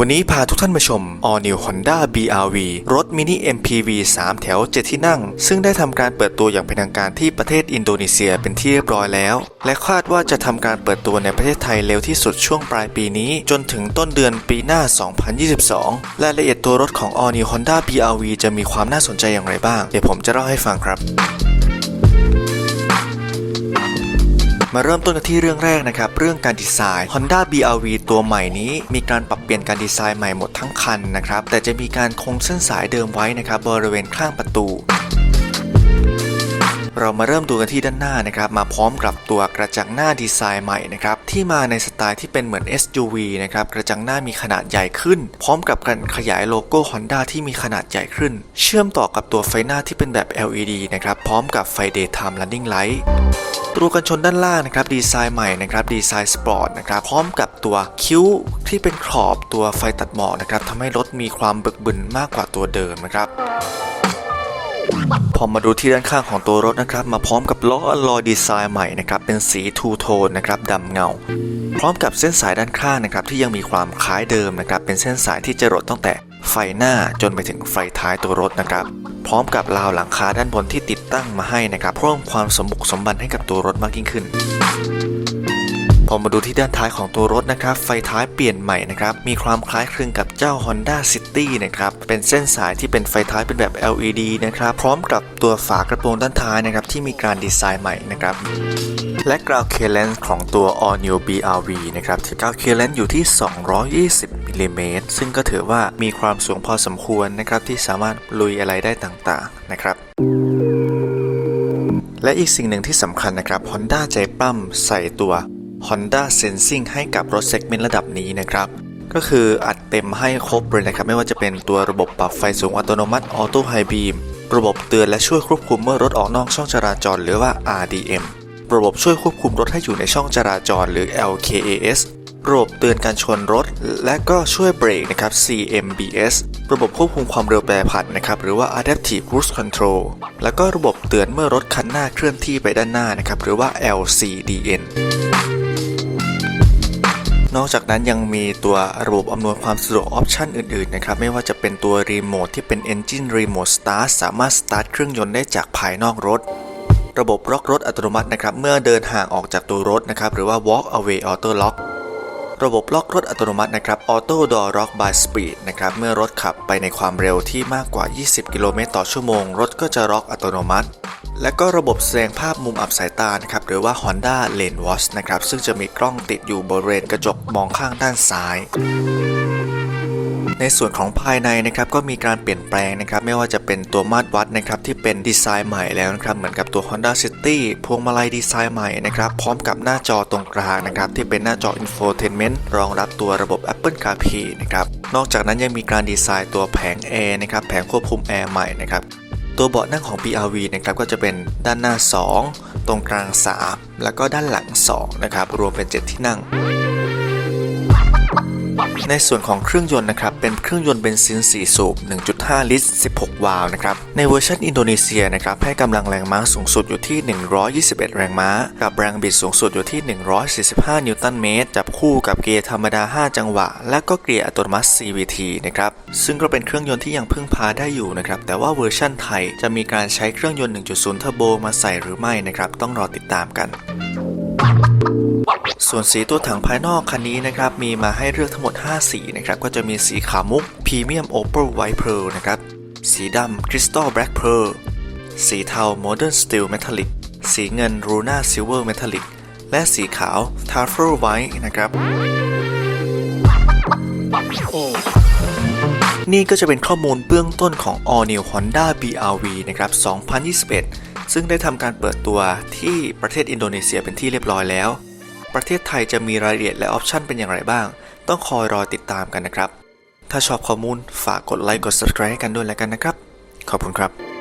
วันนี้พาทุกท่านมาชม All New Honda BRV รถมินิ MPV 3 แถว 7 ที่นั่ง ซึ่งได้ทำการเปิดตัวอย่างเป็นทางการที่ประเทศอินโดนีเซียเป็นที่เรียบร้อยแล้ว และคาดว่าจะทำการเปิดตัวในประเทศไทยเร็วที่สุดช่วงปลายปีนี้ จนถึงต้นเดือนปีหน้า 2022 รายละเอียดตัวรถของ All New Honda BRV จะมีความน่าสนใจอย่างไรบ้าง เดี๋ยวผมจะเล่าให้ฟังครับ มาเริ่มต้นกันที่เรื่องแรกนะครับ เรื่องการดีไซน์ Honda BRV ตัวใหม่นี้ มีการปรับเปลี่ยนการดีไซน์ใหม่หมดทั้งคันนะครับ แต่จะมีการคงเส้นสายเดิมไว้นะครับบริเวณข้างประตู เรามาเริ่มดูกันที่ด้านหน้านะครับ มาพร้อมกับตัวกระจังหน้าดีไซน์ใหม่นะครับ ที่มาในสไตล์ที่เป็นเหมือน SUV นะครับ กระจังหน้ามีขนาดใหญ่ขึ้น พร้อมกับการขยายโลโก้ Honda ที่มีขนาดใหญ่ขึ้น เชื่อมต่อกับตัวไฟหน้าที่เป็นแบบ LED นะครับ พร้อมกับไฟ Daytime Running Light ตัวกันชนด้านล่างนะครับดีไซน์ใหม่นะครับดีไซน์สปอร์ตนะครับพร้อมกับตัวคิ้วที่เป็นขอบตัวไฟตัดหมอกนะครับทำให้รถมีความบึกบึนมากกว่าตัวเดิมนะครับ พอมาดูที่ด้านข้างของตัวรถนะครับ มาพร้อมกับล้ออลลอยดีไซน์ใหม่นะครับ เป็นสีทูโทนนะครับดำเงา พร้อมกับเส้นสายด้านข้างนะครับ ที่ยังมีความคล้ายเดิมนะครับ เป็นเส้นสายที่จะรดตั้งแต่ไฟหน้าจนไปถึงไฟท้ายตัวรถนะครับ พร้อมกับราวหลังคาด้านบนที่ติดตั้งมาให้นะครับเพิ่มความสมบุกสมบันให้กับตัวรถมากยิ่งขึ้น พอมาดูที่ด้านท้ายของตัวรถนะครับ ไฟท้ายเปลี่ยนใหม่นะครับ มีความคล้ายคลึงกับเจ้า Honda City นะครับ เป็นเส้นสายที่เป็นไฟท้ายเป็นแบบ LED นะครับ พร้อมกับตัวฝากระโปรงด้านท้ายนะครับ ที่มีการดีไซน์ใหม่นะครับ และกราวเคเลนส์ของตัว All New BRV นะครับที่กราวเคเลนส์อยู่ที่ 220มิลลิเมตรซึ่งก็ถือว่ามีความสูงพอสมควรนะครับ ที่สามารถลุยอะไรได้ต่างๆนะครับและอีกสิ่งหนึ่งที่สำคัญนะครับ Honda ใจปั้มใส่ตัว Honda Sensing ให้กับรถเซกเมนต์ระดับนี้นะครับก็คืออัดเต็มให้ครบเลยนะครับ ไม่ว่าจะเป็นตัวระบบปรับไฟสูงอัตโนมัติ Auto High Beam ระบบเตือนและช่วยควบคุมเมื่อรถออกนอกช่องจราจร หรือว่า RDM ระบบช่วยควบคุมรถให้อยู่ในช่องจราจร หรือ LKAS ระบบเตือนการชนรถ และก็ช่วยเบรกนะครับ CMBS ระบบควบคุมความเร็วแปรผันนะครับหรือว่า Adaptive Cruise Control แล้วก็ระบบเตือนเมื่อรถคันหน้าเคลื่อนที่ไปด้านหน้านะครับหรือว่า LCDN นอกจากนั้นยังมีตัวระบบอำนวยความสะดวกออปชันอื่นๆนะครับไม่ว่าจะเป็นตัวรีโมทที่เป็น Engine Remote Start สามารถสตาร์ทเครื่องยนต์ได้จากภายนอกรถ ระบบล็อกรถอัตโนมัตินะครับเมื่อเดินห่างออกจากตัวรถนะครับหรือว่า Walk Away Auto Lock ระบบล็อกรถอัตโนมัตินะครับ Auto Door Lock by Speed นะครับเมื่อรถขับไปในความเร็วที่มากกว่า 20 กิโลเมตรต่อชั่วโมง รถก็จะล็อกอัตโนมัติ และก็ระบบแสดงภาพมุมอับสายตานะครับหรือว่า Honda Lane Watch นะครับซึ่งจะมีกล้องติดอยู่บริเวณกระจกมองข้างด้านซ้ายในส่วนของภายในนะครับก็มีการเปลี่ยนแปลงนะครับไม่ว่าจะเป็นตัวมาตรวัดนะครับที่เป็นดีไซน์ใหม่แล้วนะครับเหมือนกับตัว Honda City พวงมาลัยดีไซน์ใหม่นะครับพร้อมกับหน้าจอตรงกลางนะครับที่เป็นหน้าจอ Infotainment รองรับตัวระบบ Apple CarPlay นะครับนอกจากนั้นยังมีการดีไซน์ตัวแผงแอร์นะครับแผงควบคุมแอร์ใหม่นะครับ ตัวเบาะนั่งของ BRV นะครับก็จะเป็นด้านหน้า 2 ตรงกลาง 3 แล้วก็ด้านหลัง 2 นะครับ รวมเป็น 7 ที่นั่ง ในส่วนของเครื่องยนต์นะครับ เป็นเครื่องยนต์เบนซิน 4 สูบ 1.5 ลิตร 16 วาล์วนะครับ ในเวอร์ชันอินโดนีเซียนะครับ ให้กำลังแรงม้าสูงสุดอยู่ที่ 121 แรงม้า กับแรงบิดสูงสุดอยู่ที่ 145 นิวตันเมตร จับคู่กับเกียร์ธรรมดา 5 จังหวะ และก็เกียร์อัตโนมัติ CVT นะครับ ซึ่งก็เป็นเครื่องยนต์ที่ยังพึ่งพาได้อยู่นะครับ แต่ว่าเวอร์ชันไทยจะมีการใช้เครื่องยนต์ 1.0 เทอร์โบมาใส่หรือไม่นะครับ ต้องรอติดตามกัน ส่วนสีตัวถังภายนอกคันนี้นะครับมีมาให้เลือกทั้งหมด 5 สีนะครับก็จะมีสีขาวมุก Premium Opal White Pearl นะครับสีดำ Crystal Black Pearl สีเทา Modern Steel Metallic สีเงิน Luna Silver Metallic และสีขาว Truffle White นะครับนี่ก็จะเป็นข้อมูลเบื้องต้นของ All New Honda BRV นะครับ 2021 ซึ่งได้ทำการเปิดตัวที่ประเทศอินโดนีเซียเป็นที่เรียบร้อยแล้ว ประเทศไทยจะมีรายละเอียดและออปชันเป็นอย่างไรบ้าง ต้องคอยรอติดตามกันนะครับ ถ้าชอบข้อมูลฝากกดไลค์กด subscribe ให้กันด้วยแล้วกันนะครับ ขอบคุณครับ